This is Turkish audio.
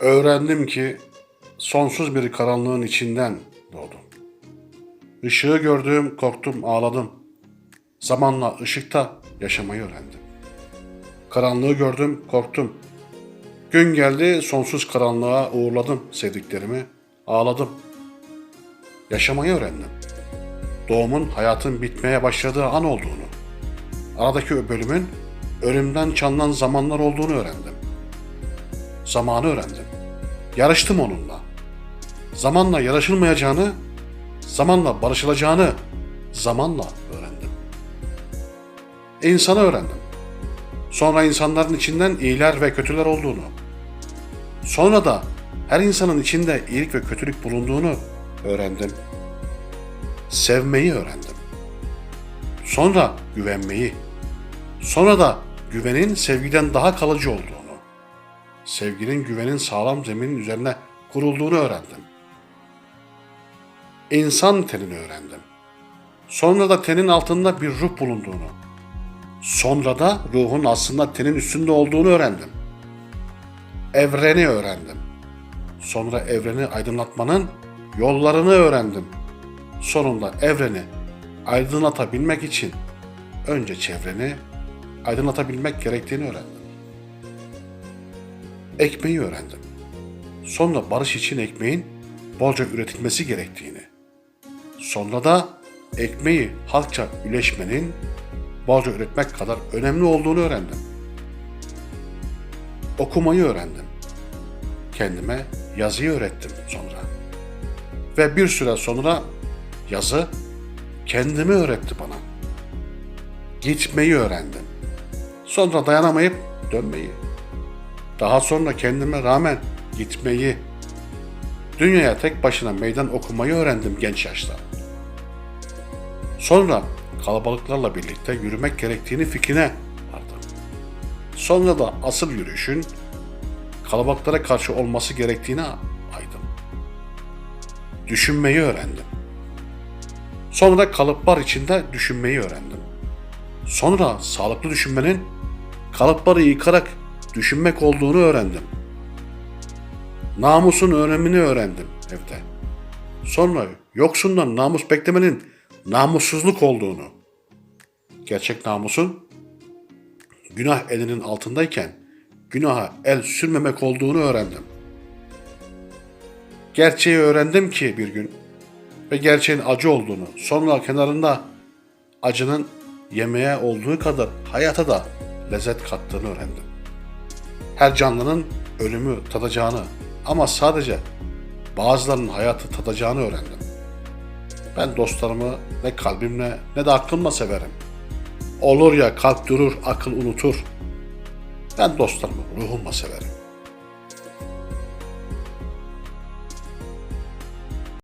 Öğrendim ki sonsuz bir karanlığın içinden doğdum. Işığı gördüm, korktum, ağladım. Zamanla ışıkta yaşamayı öğrendim. Karanlığı gördüm, korktum. Gün geldi, sonsuz karanlığa uğurladım sevdiklerimi, ağladım. Yaşamayı öğrendim. Doğumun hayatın bitmeye başladığı an olduğunu, aradaki bölümün ölümden çanlan zamanlar olduğunu öğrendim. Zamanı öğrendim. Yarıştım onunla. Zamanla yarışılmayacağını, zamanla barışılacağını zamanla öğrendim. İnsanı öğrendim. Sonra insanların içinden iyiler ve kötüler olduğunu. Sonra da her insanın içinde iyilik ve kötülük bulunduğunu öğrendim. Sevmeyi öğrendim. Sonra güvenmeyi. Sonra da güvenin sevgiden daha kalıcı olduğunu. Sevginin güvenin sağlam zeminin üzerine kurulduğunu öğrendim. İnsan tenini öğrendim. Sonra da tenin altında bir ruh bulunduğunu. Sonra da ruhun aslında tenin üstünde olduğunu öğrendim. Evreni öğrendim. Sonra evreni aydınlatmanın yollarını öğrendim. Sonunda evreni aydınlatabilmek için önce çevreni aydınlatabilmek gerektiğini öğrendim. Ekmeği öğrendim. Sonra barış için ekmeğin bolca üretilmesi gerektiğini. Sonra da ekmeği halkça üleşmenin bolca üretmek kadar önemli olduğunu öğrendim. Okumayı öğrendim. Kendime yazıyı öğrettim sonra. Ve bir süre sonra yazı kendimi öğretti bana. Gitmeyi öğrendim. Sonra dayanamayıp dönmeyi. Daha sonra kendime rağmen gitmeyi, dünyaya tek başına meydan okumayı öğrendim genç yaşta. Sonra kalabalıklarla birlikte yürümek gerektiğini fikrine vardım. Sonra da asıl yürüyüşün kalabalıklara karşı olması gerektiğine aydım. Düşünmeyi öğrendim. Sonra kalıplar içinde düşünmeyi öğrendim. Sonra sağlıklı düşünmenin kalıpları yıkarak düşünmek olduğunu öğrendim. Namusun önemini öğrendim evde. Sonra yoksundan namus beklemenin namussuzluk olduğunu. Gerçek namusun günah elinin altındayken günaha el sürmemek olduğunu öğrendim. Gerçeği öğrendim ki bir gün ve gerçeğin acı olduğunu, sonra kenarında acının yemeğe olduğu kadar hayata da lezzet kattığını öğrendim. Her canlının ölümü tadacağını ama sadece bazılarının hayatı tadacağını öğrendim. Ben dostlarımı ne kalbimle ne de aklımla severim. Olur ya kalp durur, akıl unutur. Ben dostlarımı ruhumla severim.